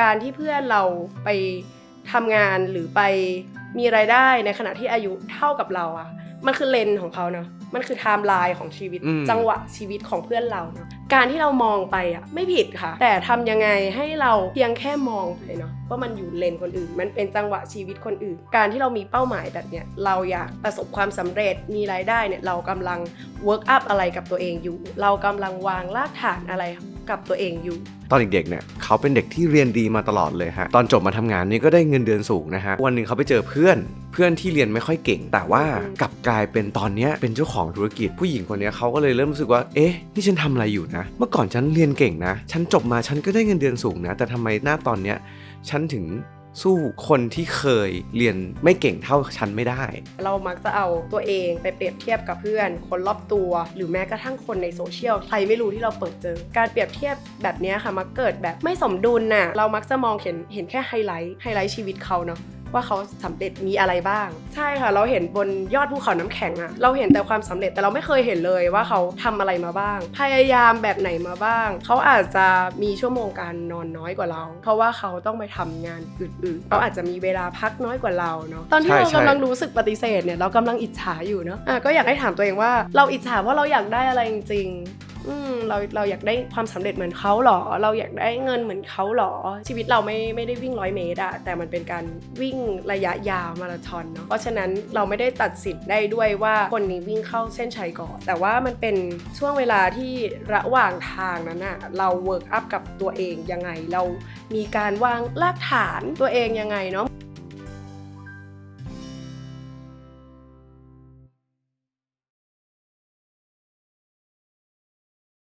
การที่เพื่อนเราไปทำงานหรือไปมีรายได้ในขณะที่อายุเท่ากับเราอะมันคือเลนส์ของเขาเนาะมันคือไทม์ไลน์ของชีวิตอืมจังหวะชีวิตของเพื่อนเราเนาะการที่เรามองไปอะไม่ผิดค่ะ แต่ทำยังไงให้เราเพียงแค่มองไปเนาะว่ามันอยู่เลนส์คนอื่น มันเป็นจังหวะชีวิตคนอื่น การที่เรามีเป้าหมายแบบเนี้ยเราอยากประสบความสำเร็จมีรายได้เนี่ยเรากำลัง work up อะไรกับตัวเองอยู่ เรากำลังวางรากฐานอะไรกับตัวเองอยู่ ตอนเด็กๆเนี่ยเขาเป็นเด็กที่เรียนดีมาตลอดเลยฮะตอนจบมาทำงานนี่ก็ได้เงินเดือนสูงนะฮะวันหนึ่งเขาไปเจอเพื่อน เพื่อนที่เรียนไม่ค่อยเก่ง แต่ว่ากลับกลายเป็นตอนนี้เป็นเจ้าของธุรกิจผู้หญิงคนนี้เขาก็เลยเริ่มรู้สึกว่าเอ๊ะนี่ฉันทำอะไรอยู่นะ เมื่อก่อนฉันเรียนเก่งนะ ฉันจบมาฉันก็ได้เงินเดือนสูงนะ แต่ทำไมหน้าตอนเนี้ยฉันถึง สู้คนที่เคยเรียนไม่เก่งเท่าฉันไม่ได้ เรามักจะเอาตัวเองไปเปรียบเทียบกับเพื่อน คนรอบตัว หรือแม้กระทั่งคนในโซเชียลใครไม่รู้ที่เราเปิดเจอ การเปรียบเทียบแบบนี้ค่ะมักเกิดแบบไม่สมดุลน่ะเรามักจะมองเห็นเห็นแค่ไฮไลท์ไฮไลท์ชีวิตเขาเนาะ ว่าเขาสำเร็จมีอะไรบ้าง ใช่ค่ะ เราเห็นบนยอดภูเขาน้ำแข็งอะเราเห็นแต่ความสำเร็จแต่เราไม่เคยเห็นเลยว่าเขาทำอะไรมาบ้าง พยายามแบบไหนมาบ้าง เขาอาจจะมีชั่วโมงการนอนน้อยกว่าเรา เพราะว่าเขาต้องไปทำงานอื่นๆเขาอาจจะมีเวลาพักน้อยกว่าเราเนาะตอนที่ใช่เราใช่กำลังรู้สึกปฏิเสธเนี่ยเรากำลังอิจฉาอยู่เนาะอะก็อยากให้ถามตัวเองว่าเราอิจฉาเพราะเราอยากได้อะไรจริงๆ อืมเราเราอยากได้ความสำเร็จเหมือนเขาหรอ เราอยากได้เงินเหมือนเขาหรอ ชีวิตเราไม่ไม่ได้วิ่งร้อยเมตรอะแต่มันเป็นการวิ่งระยะยาวมาราธอนเนาะเพราะฉะนั้นเราไม่ได้ตัดสินได้ด้วยว่าคนนี้วิ่งเข้าเส้นชัยก่อน แต่ว่ามันเป็นช่วงเวลาที่ระหว่างทางนั้นอะเราเวิร์กอัพกับตัวเองยังไง เรามีการวางรากฐานตัวเองยังไงเนาะ